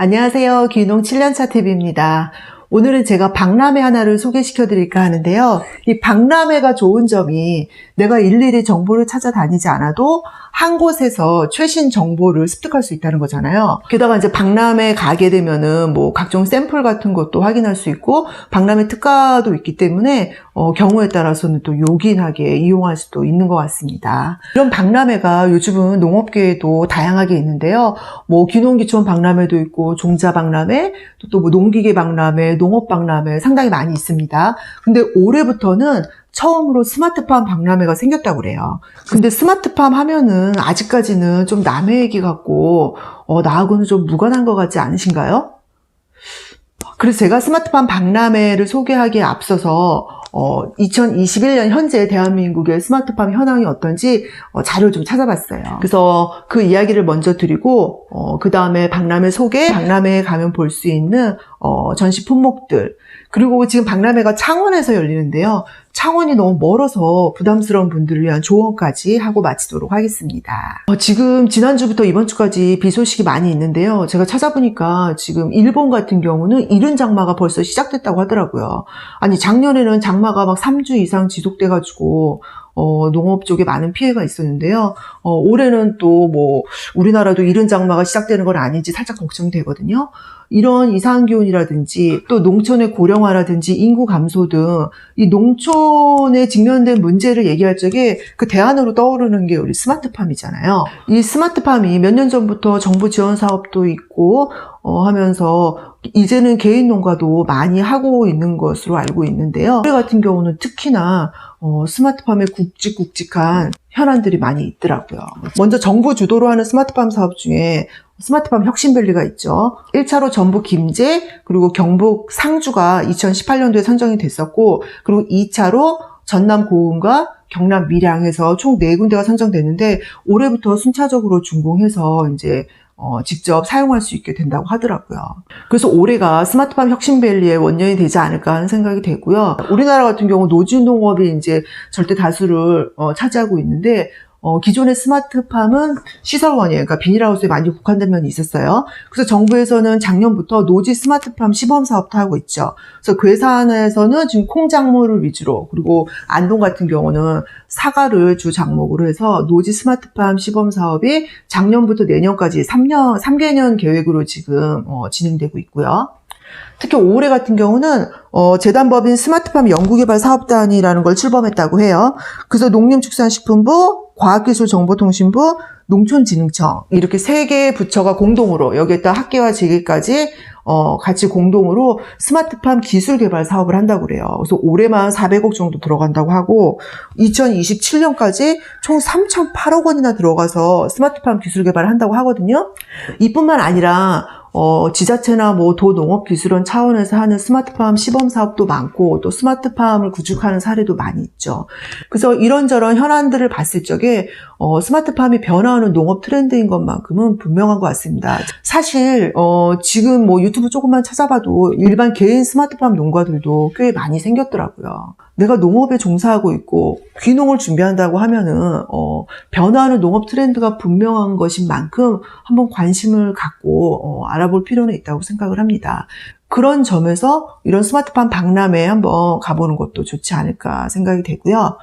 안녕하세요. 귀농 7년차 TV입니다. 오늘은 제가 박람회 하나를 소개시켜 드릴까 하는데요. 이 박람회가 좋은 점이 내가 일일이 정보를 찾아다니지 않아도 한 곳에서 최신 정보를 습득할 수 있다는 거잖아요. 게다가 이제 박람회 가게 되면은 뭐 각종 샘플 같은 것도 확인할 수 있고 박람회 특가도 있기 때문에 어, 경우에 따라서는 또 요긴하게 이용할 수도 있는 것 같습니다. 이런 박람회가 요즘은 농업계에도 다양하게 있는데요. 뭐 귀농귀촌 박람회도 있고 종자 박람회, 또뭐 농기계 박람회, 농업 박람회 상당히 많이 있습니다. 근데 올해부터는 처음으로 스마트팜 박람회가 생겼다고 그래요. 근데 스마트팜 하면은 아직까지는 좀 남의 얘기 같고 어, 나하고는 좀 무관한 것 같지 않으신가요? 그래서 제가 스마트팜 박람회를 소개하기에 앞서서 어, 2021년 현재 대한민국의 스마트팜 현황이 어떤지 어, 자료를 좀 찾아봤어요. 그래서 그 이야기를 먼저 드리고 어, 그 다음에 박람회 소개, 박람회에 가면 볼 수 있는 어, 전시 품목들 그리고 지금 박람회가 창원에서 열리는데요. 창원이 너무 멀어서 부담스러운 분들을 위한 조언까지 하고 마치도록 하겠습니다. 어, 지금 지난주부터 이번 주까지 비 소식이 많이 있는데요. 제가 찾아보니까 지금 일본 같은 경우는 이른 장마가 벌써 시작됐다고 하더라고요. 아니 작년에는 장마가 막 3주 이상 지속돼가지고 어, 농업 쪽에 많은 피해가 있었는데요. 어, 올해는 또 뭐 우리나라도 이른 장마가 시작되는 건 아닌지 살짝 걱정이 되거든요. 이런 이상 기온이라든지 또 농촌의 고령화라든지 인구 감소 등 이 농촌 에 직면된 문제를 얘기할 적에 그 대안으로 떠오르는 게 우리 스마트팜이잖아요. 이 스마트팜이 몇 년 전부터 정부 지원 사업도 있고 어, 하면서 이제는 개인 농가도 많이 하고 있는 것으로 알고 있는데요. 올해 같은 경우는 특히나 어, 스마트팜에 굵직굵직한 현안들이 많이 있더라고요. 먼저 정부 주도로 하는 스마트팜 사업 중에 스마트팜 혁신밸리가 있죠. 1차로 전북 김제, 그리고 경북 상주가 2018년도에 선정이 됐었고, 그리고 2차로 전남 고흥과 경남 밀양에서 총 4군데가 선정됐는데, 올해부터 순차적으로 준공해서 이제 어, 직접 사용할 수 있게 된다고 하더라고요. 그래서 올해가 스마트팜 혁신밸리의 원년이 되지 않을까 하는 생각이 되고요. 우리나라 같은 경우 노지농업이 이제 절대 다수를 어, 차지하고 있는데 어, 기존의 스마트팜은 시설원이에요. 그러니까 비닐하우스에 많이 국한된 면이 있었어요. 그래서 정부에서는 작년부터 노지 스마트팜 시범 사업도 하고 있죠. 그래서 괴산에서는 지금 콩작물을 위주로 그리고 안동 같은 경우는 사과를 주 작목으로 해서 노지 스마트팜 시범 사업이 작년부터 내년까지 3년, 3개년 계획으로 지금 어, 진행되고 있고요. 특히 올해 같은 경우는 어, 재단법인 스마트팜 연구개발 사업단이라는 걸 출범했다고 해요. 그래서 농림축산식품부, 과학기술정보통신부, 농촌진흥청 이렇게 세 개의 부처가 공동으로 여기에다 학계와 재계까지 어, 같이 공동으로 스마트팜 기술 개발 사업을 한다고 그래요. 그래서 올해만 400억 정도 들어간다고 하고 2027년까지 총 3,008억 원이나 들어가서 스마트팜 기술 개발을 한다고 하거든요. 이뿐만 아니라 어, 지자체나 뭐 도농업기술원 차원에서 하는 스마트팜 시범 사업도 많고 또 스마트팜을 구축하는 사례도 많이 있죠. 그래서 이런저런 현안들을 봤을 적에 어, 스마트팜이 변화하는 농업 트렌드인 것만큼은 분명한 것 같습니다. 사실 어, 지금 뭐 유튜브 조금만 찾아봐도 일반 개인 스마트팜 농가들도 꽤 많이 생겼더라고요. 내가 농업에 종사하고 있고 귀농을 준비한다고 하면은 어, 변화하는 농업 트렌드가 분명한 것인 만큼 한번 관심을 갖고 어, 알아볼 필요는 있다고 생각을 합니다. 그런 점에서 이런 스마트팜 박람회에 한번 가보는 것도 좋지 않을까 생각이 되고요.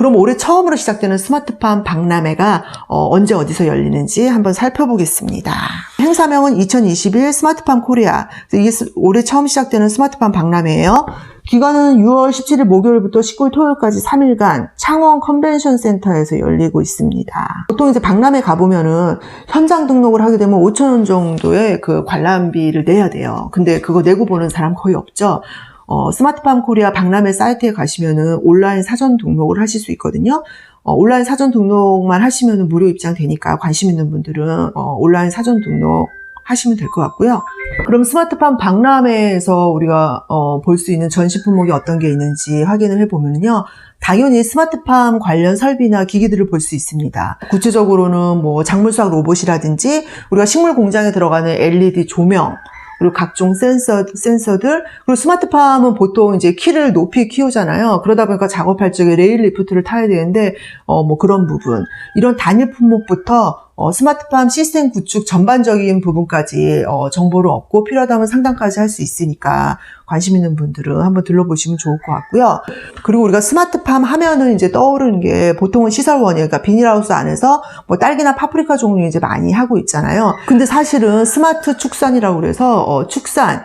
그럼 올해 처음으로 시작되는 스마트팜 박람회가 어, 언제 어디서 열리는지 한번 살펴보겠습니다. 행사명은 2021 스마트팜 코리아. 이게 스- 올해 처음 시작되는 스마트팜 박람회예요. 기간은 6월 17일 목요일부터 19일 토요일까지 3일간 창원 컨벤션 센터에서 열리고 있습니다. 보통 이제 박람회 가보면은 현장 등록을 하게 되면 5천원 정도의 그 관람비를 내야 돼요. 근데 그거 내고 보는 사람 거의 없죠. 어, 스마트팜 코리아 박람회 사이트에 가시면은 온라인 사전 등록을 하실 수 있거든요. 어, 온라인 사전 등록만 하시면은 무료 입장 되니까 관심 있는 분들은 어, 온라인 사전 등록 하시면 될 것 같고요. 그럼 스마트팜 박람회에서 우리가 어, 볼 수 있는 전시 품목이 어떤 게 있는지 확인을 해보면요. 당연히 스마트팜 관련 설비나 기기들을 볼 수 있습니다. 구체적으로는 뭐 작물 수확 로봇이라든지 우리가 식물 공장에 들어가는 LED 조명, 그리고 각종 센서, 센서들, 그리고 스마트팜은 보통 이제 키를 높이 키우잖아요. 그러다 보니까 작업할 적에 레일 리프트를 타야 되는데, 어, 뭐 그런 부분. 이런 단일 품목부터, 어, 스마트팜 시스템 구축 전반적인 부분까지 어, 정보를 얻고 필요하다면 상담까지 할 수 있으니까 관심 있는 분들은 한번 들러보시면 좋을 것 같고요. 그리고 우리가 스마트팜 하면은 이제 떠오르는 게 보통은 시설원이에요. 그러니까 비닐하우스 안에서 뭐 딸기나 파프리카 종류 이제 많이 하고 있잖아요. 근데 사실은 스마트 축산이라고 그래서 어, 축산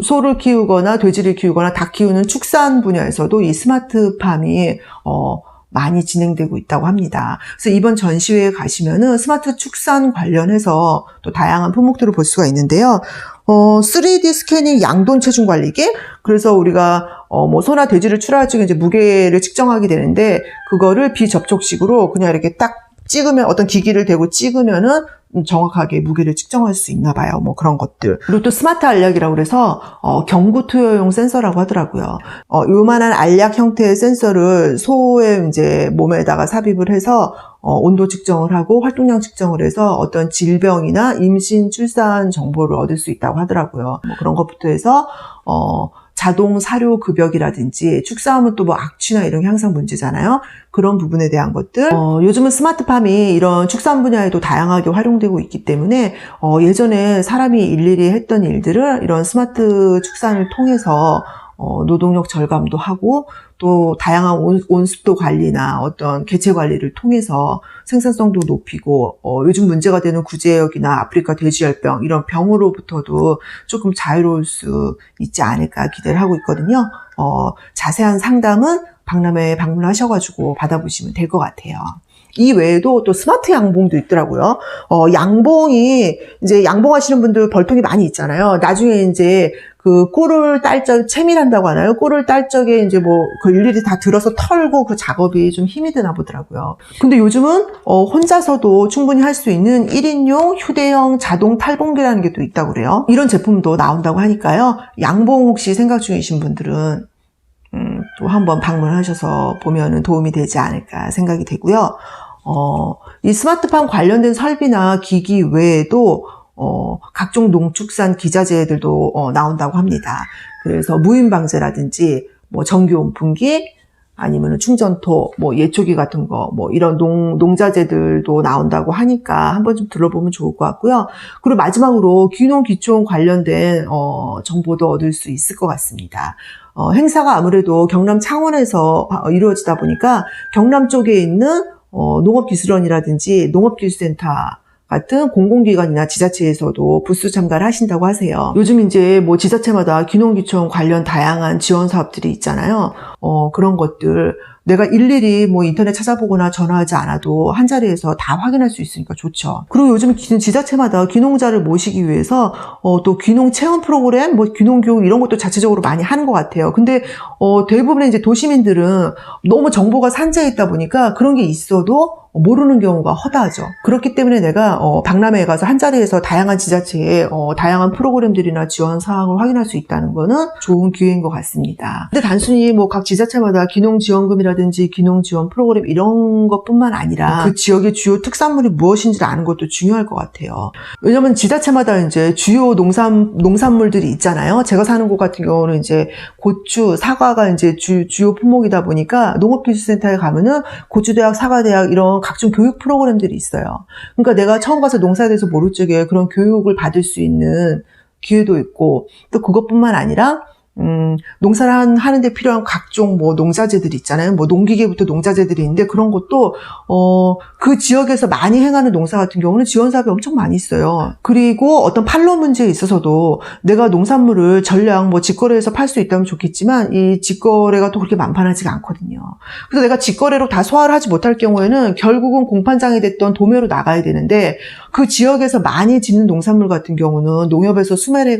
소를 키우거나 돼지를 키우거나 닭 키우는 축산 분야에서도 이 스마트팜이 어, 많이 진행되고 있다고 합니다. 그래서 이번 전시회에 가시면은 스마트 축산 관련해서 또 다양한 품목들을 볼 수가 있는데요. 어, 3D 스캐닝 양돈 체중 관리기? 그래서 우리가 어, 뭐 소나 돼지를 출하해주고 이제 무게를 측정하게 되는데 그거를 비접촉식으로 그냥 이렇게 딱 찍으면 어떤 기기를 대고 찍으면은 정확하게 무게를 측정할 수 있나 봐요. 뭐 그런 것들. 그리고 또 스마트 알약이라고 그래서 어, 경구 투여용 센서라고 하더라고요. 어, 요만한 알약 형태의 센서를 소의 이제 몸에다가 삽입을 해서 어, 온도 측정을 하고 활동량 측정을 해서 어떤 질병이나 임신, 출산 정보를 얻을 수 있다고 하더라고요. 뭐 그런 것부터 해서 어, 자동 사료 급여기라든지 축사하면 또 뭐 악취나 이런 게 항상 문제잖아요. 그런 부분에 대한 것들. 어, 요즘은 스마트팜이 이런 축산 분야에도 다양하게 활용되고 있기 때문에 어, 예전에 사람이 일일이 했던 일들을 이런 스마트 축산을 통해서 어, 노동력 절감도 하고 또 다양한 온, 온습도 관리나 어떤 개체 관리를 통해서 생산성도 높이고 어, 요즘 문제가 되는 구제역이나 아프리카 돼지열병 이런 병으로부터도 조금 자유로울 수 있지 않을까 기대를 하고 있거든요. 어, 자세한 상담은 박람회에 방문하셔가지고 받아보시면 될 것 같아요. 이 외에도 또 스마트 양봉도 있더라고요. 어, 양봉이 이제 양봉 하시는 분들 벌통이 많이 있잖아요. 나중에 이제 그 꿀을 딸 적, 채밀한다고 하나요? 꿀을 딸 적에 이제 뭐, 그 일일이 다 들어서 털고 그 작업이 좀 힘이 드나 보더라고요. 근데 요즘은, 어, 혼자서도 충분히 할 수 있는 1인용 휴대용 자동 탈봉기라는 게 또 있다고 그래요. 이런 제품도 나온다고 하니까요. 양봉 혹시 생각 중이신 분들은, 음, 또 한번 방문하셔서 보면은 도움이 되지 않을까 생각이 되고요. 어, 이 스마트팜 관련된 설비나 기기 외에도 어, 각종 농축산 기자재들도 어, 나온다고 합니다. 그래서 무인 방제라든지 뭐 전기 온풍기 아니면 충전토, 뭐 예초기 같은 거, 뭐 이런 농, 농자재들도 나온다고 하니까 한번 좀 들어보면 좋을 것 같고요. 그리고 마지막으로 귀농 귀촌 관련된 어, 정보도 얻을 수 있을 것 같습니다. 어, 행사가 아무래도 경남 창원에서 어, 이루어지다 보니까 경남 쪽에 있는 어, 농업기술원이라든지 농업기술센터 같은 공공기관이나 지자체에서도 부스 참가를 하신다고 하세요. 요즘 이제 뭐 지자체마다 귀농귀촌 관련 다양한 지원 사업들이 있잖아요. 어, 그런 것들 내가 일일이 뭐 인터넷 찾아보거나 전화하지 않아도 한 자리에서 다 확인할 수 있으니까 좋죠. 그리고 요즘 지자체마다 귀농자를 모시기 위해서 어, 또 귀농 체험 프로그램, 뭐 귀농 교육 이런 것도 자체적으로 많이 하는 것 같아요. 근데 어, 대부분의 이제 도시민들은 너무 정보가 산재해 있다 보니까 그런 게 있어도 모르는 경우가 허다하죠. 그렇기 때문에 내가 어, 박람회에 가서 한 자리에서 다양한 지자체의 어, 다양한 프로그램들이나 지원 사항을 확인할 수 있다는 거는 좋은 기회인 것 같습니다. 근데 단순히 뭐 각 지자체마다 기농 지원금이라든지 기농 지원 프로그램 이런 것뿐만 아니라 그 지역의 주요 특산물이 무엇인지를 아는 것도 중요할 것 같아요. 왜냐면 지자체마다 이제 주요 농산 농산물들이 있잖아요. 제가 사는 곳 같은 경우는 이제 고추, 사과가 이제 주, 주요 품목이다 보니까 농업기술센터에 가면은 고추대학, 사과대학 이런 각종 교육 프로그램들이 있어요. 그러니까 내가 처음 가서 농사에 대해서 모를 적에 그런 교육을 받을 수 있는 기회도 있고 또 그것뿐만 아니라 음, 농사를 하는데 필요한 각종 뭐 농자재들이 있잖아요. 뭐 농기계부터 농자재들이 있는데 그런 것도, 어, 그 지역에서 많이 행하는 농사 같은 경우는 지원 사업이 엄청 많이 있어요. 그리고 어떤 판로 문제에 있어서도 내가 농산물을 전량 뭐 직거래해서 팔 수 있다면 좋겠지만 이 직거래가 또 그렇게 만판하지가 않거든요. 그래서 내가 직거래로 다 소화를 하지 못할 경우에는 결국은 공판장이 됐던 도매로 나가야 되는데 그 지역에서 많이 짓는 농산물 같은 경우는 농협에서 수매를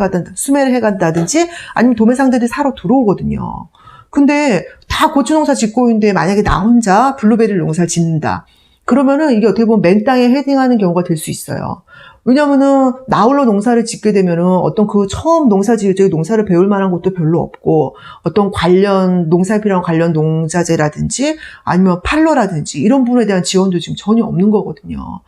해간다든지 아니면 도매상 들이 사러 들어오거든요. 근데 다 고추 농사 짓고 있는데 만약에 나 혼자 블루베리 농사 짓는다. 그러면은 이게 어떻게 보면 맨 땅에 헤딩하는 경우가 될 수 있어요. 왜냐면은 나홀로 농사를 짓게 되면은 어떤 그 처음 농사 지을 때 농사를 배울 만한 것도 별로 없고 어떤 관련 필요한 관련 농자재라든지 아니면 팔로라든지 이런 부분에 대한 지원도 지금 전혀 없는 거거든요.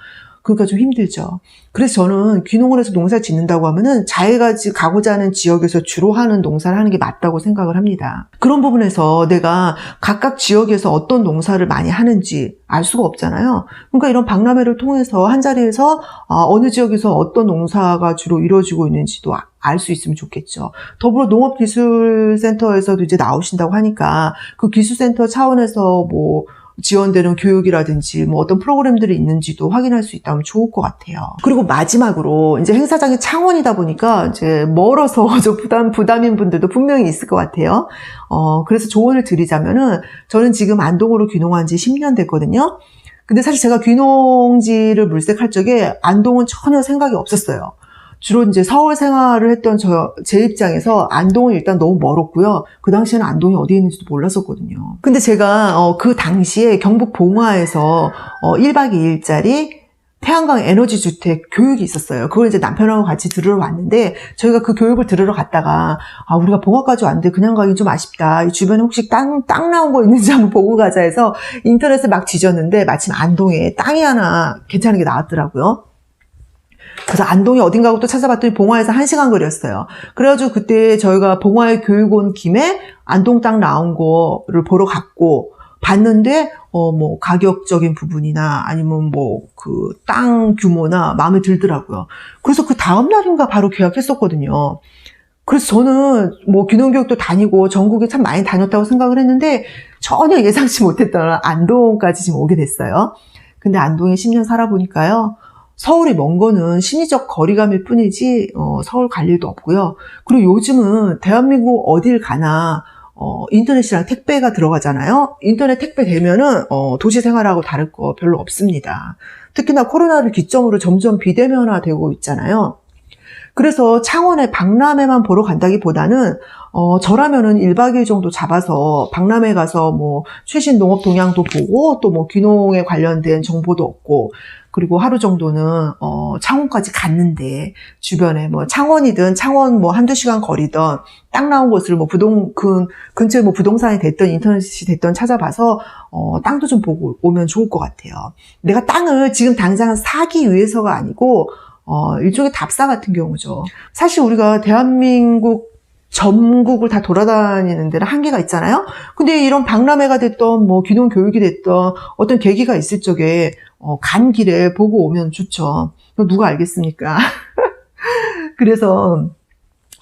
그러니까 좀 힘들죠. 그래서 저는 귀농을 해서 농사 짓는다고 하면은 자기가 지- 가고자 하는 지역에서 주로 하는 농사를 하는 게 맞다고 생각을 합니다. 그런 부분에서 내가 각각 지역에서 어떤 농사를 많이 하는지 알 수가 없잖아요. 그러니까 이런 박람회를 통해서 한 자리에서 아, 어느 지역에서 어떤 농사가 주로 이루어지고 있는지도 알 수 있으면 좋겠죠. 더불어 농업기술센터에서도 이제 나오신다고 하니까 그 기술센터 차원에서 뭐 지원되는 교육이라든지 뭐 어떤 프로그램들이 있는지도 확인할 수 있다면 좋을 것 같아요. 그리고 마지막으로 이제 행사장이 창원이다 보니까 이제 멀어서 좀 부담 부담인 분들도 분명히 있을 것 같아요. 어 그래서 조언을 드리자면은 저는 지금 안동으로 귀농한 지 10년 됐거든요. 근데 사실 제가 귀농지를 물색할 적에 안동은 전혀 생각이 없었어요. 주로 이제 서울 생활을 했던 저, 제 입장에서 안동은 일단 너무 멀었고요. 그 당시에는 안동이 어디에 있는지도 몰랐었거든요. 근데 제가 어, 그 당시에 경북 봉화에서 어, 1박 2일짜리 태양광 에너지 주택 교육이 있었어요. 그걸 이제 남편하고 같이 들으러 왔는데 저희가 그 교육을 들으러 갔다가 아 우리가 봉화까지 왔는데 그냥 가긴 좀 아쉽다. 이 주변에 혹시 땅, 땅 나온 거 있는지 한번 보고 가자 해서 인터넷에 막 뒤졌는데 마침 안동에 땅이 하나 괜찮은 게 나왔더라고요. 그래서 안동이 어딘가고 또 찾아봤더니 봉화에서 한 시간 거리였어요. 그래가지고 그때 저희가 봉화에 교육 온 김에 안동 땅 나온 거를 보러 갔고 봤는데 어 뭐 가격적인 부분이나 아니면 뭐 그 땅 규모나 마음에 들더라고요. 그래서 그 다음 날인가 바로 계약했었거든요. 그래서 저는 뭐 귀농교육도 다니고 전국에 참 많이 다녔다고 생각을 했는데 전혀 예상치 못했던 안동까지 지금 오게 됐어요. 근데 안동에 10년 살아보니까요. 서울이 먼 거는 심리적 거리감일 뿐이지 어, 서울 갈 일도 없고요. 그리고 요즘은 대한민국 어딜 가나 어, 인터넷이랑 택배가 들어가잖아요. 인터넷 택배 되면은 어, 도시 생활하고 다를 거 별로 없습니다. 특히나 코로나를 기점으로 점점 비대면화되고 있잖아요. 그래서 창원에 박람회만 보러 간다기보다는 어, 저라면은 1박 2일 정도 잡아서 박람회 가서 뭐 최신 농업 동향도 보고 또 뭐 귀농에 관련된 정보도 얻고 그리고 하루 정도는 어, 창원까지 갔는데 주변에 뭐 창원이든 창원 뭐 한두 시간 거리든 땅 나온 곳을 뭐 부동 근 근처에 뭐 부동산이 됐든 인터넷이 됐든 찾아봐서 어, 땅도 좀 보고 오면 좋을 것 같아요. 내가 땅을 지금 당장 사기 위해서가 아니고 어, 일종의 답사 같은 경우죠. 사실 우리가 대한민국 전국을 다 돌아다니는 데는 한계가 있잖아요. 근데 이런 박람회가 됐던 뭐 귀농 교육이 됐던 어떤 계기가 있을 적에 어, 간 길에 보고 오면 좋죠. 누가 알겠습니까? 그래서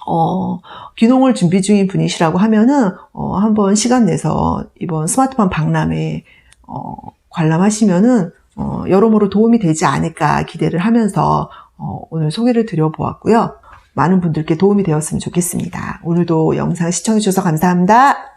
어, 귀농을 준비 중인 분이시라고 하면은 어, 한번 시간 내서 이번 스마트폰 박람회 어, 관람하시면은 어, 여러모로 도움이 되지 않을까 기대를 하면서 어, 오늘 소개를 드려보았고요. 많은 분들께 도움이 되었으면 좋겠습니다. 오늘도 영상 시청해주셔서 감사합니다.